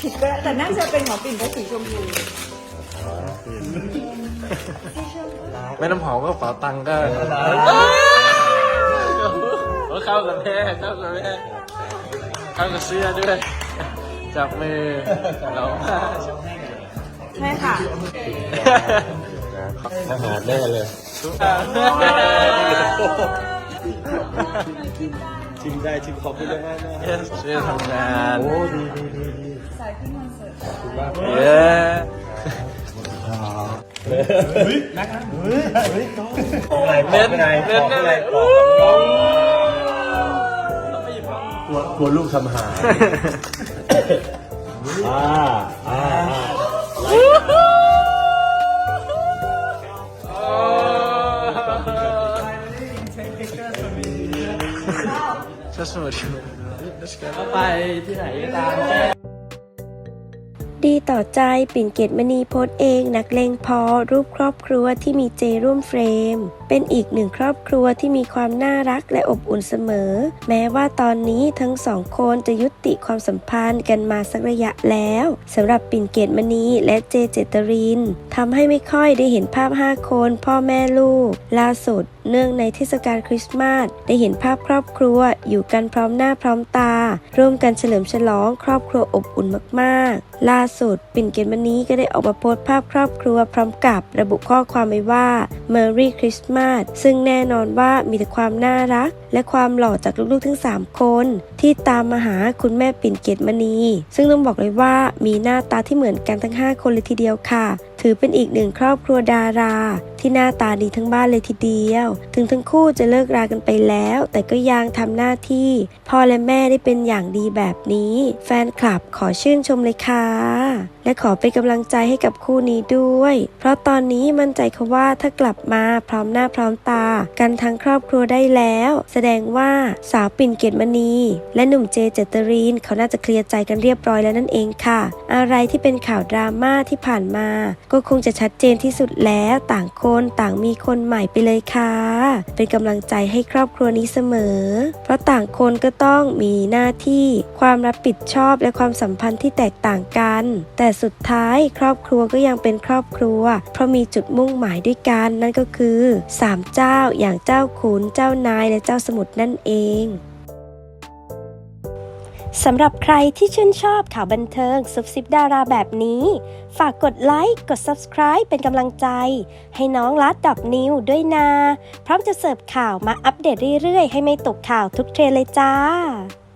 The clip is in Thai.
ผิดก็ได้แต่น่าจะเป็นของปิ่นก็สีชมพูแม่น้ำหอมก็เป๋าตังค์ก็โอ้เข้ากันแท้เข้ากันแท้เข้ากับเสื้อด้วยจับมือเราใช่ค่ะอาหารแน่เลยทุกท่านชิมได้ชิมขอบคุณมากมากช่วยทำงานโอ้ดีดีดีดีสายขึ้นคอนเสิร์ตขอบคุณมากเย้เฮ้ยนักนะเฮ้ยเฮ้ยน้องเน้นเน้นเน้นเลยกลัวกลัวลูกทำหายอ่าอ่าอ่าจะสมุดไปที่ไหนก็ตาม ดีต่อใจปิ่นเกตมณีโพสเอง นักเลงพอ รูปครอบครัวที่มีเจร่วมเฟรม เป็นอีกหนึ่งครอบครัวที่มีความน่ารักและอบอุ่นเสมอ แม้ว่าตอนนี้ทั้งสองคนจะยุติความสัมพันธ์กันมาสักระยะแล้วสำหรับปิ่นเกตมณีและเจเจตรินทำให้ไม่ค่อยได้เห็นภาพ 5 คน พ่อแม่ลูก ล่าสุด เนื่องในเทศกาลคริสต์มาสได้เห็นภาพครอบครัวอยู่กันพร้อมหน้าพร้อมตา ร่วมกันเฉลิมฉลองครอบครัวอบอุ่นมากๆ ล่าสุด ปิ่นเกตมันนี้ก็ได้ออกมาโพสต์ภาพครอบครัวพร้อมกับระบุข้อความไว้ว่า Merry Christmas ซึ่งแน่นอนว่ามีแต่ความน่ารัก และความหล่อจากลูกๆทั้ง 3 คน ที่ตามมาหาคุณแม่ปิ่นเกตมณี ซึ่งต้องบอกเลยว่ามีหน้าตาที่เหมือนกันทั้ง 5 คนเลยทีเดียวค่ะถือเป็นอีกหนึ่งครอบครัวดารา ที่หน้าตาดีทั้งบ้านเลยทีเดียว ถึงทั้งคู่จะเลิกรากันไปแล้ว แต่ก็ยังทำหน้าที่ พ่อและแม่ได้เป็นอย่างดีแบบนี้ แฟนคลับขอชื่นชมเลยค่ะ และขอเป็นกำลังใจให้กับคู่นี้ด้วย เพราะตอนนี้มั่นใจค่ะว่าถ้ากลับมาพร้อมหน้าพร้อมตา กันทั้งครอบครัวได้แล้ว แสดงว่าสาวปิ่นเกตมณี และหนุ่มเจเจตรินเขาน่าจะเคลียร์ใจกันเรียบร้อยแล้วนั่นเองค่ะ อะไรที่เป็นข่าวดราม่าที่ผ่านมาก็คงจะชัดเจนที่สุดแล้วต่างคนต่างมีคนใหม่ไปเลยค่ะ เป็นกำลังใจให้ครอบครัวนี้เสมอ เพราะต่างคนก็ต้องมีหน้าที่ความรับผิดชอบและความสัมพันธ์ที่แตกต่างกัน แต่สุดท้ายครอบครัวก็ยังเป็นครอบครัว เพราะมีจุดมุ่งหมายด้วยกันนั่นก็คือสามเจ้าอย่างเจ้าขุนเจ้านายและเจ้าสมุทรนั่นเองสำหรับใครที่ชื่นชอบข่าวบันเทิงซุบซิบดาราแบบนี้ ฝากกดไลค์ กด Subscribe เป็นกำลังใจ ให้น้องลัดดอกนิวด้วยนะ พร้อมจะเสิร์ฟข่าวมาอัปเดตเรื่อยๆ ให้ไม่ตกข่าวทุกเทรนเลยจ้า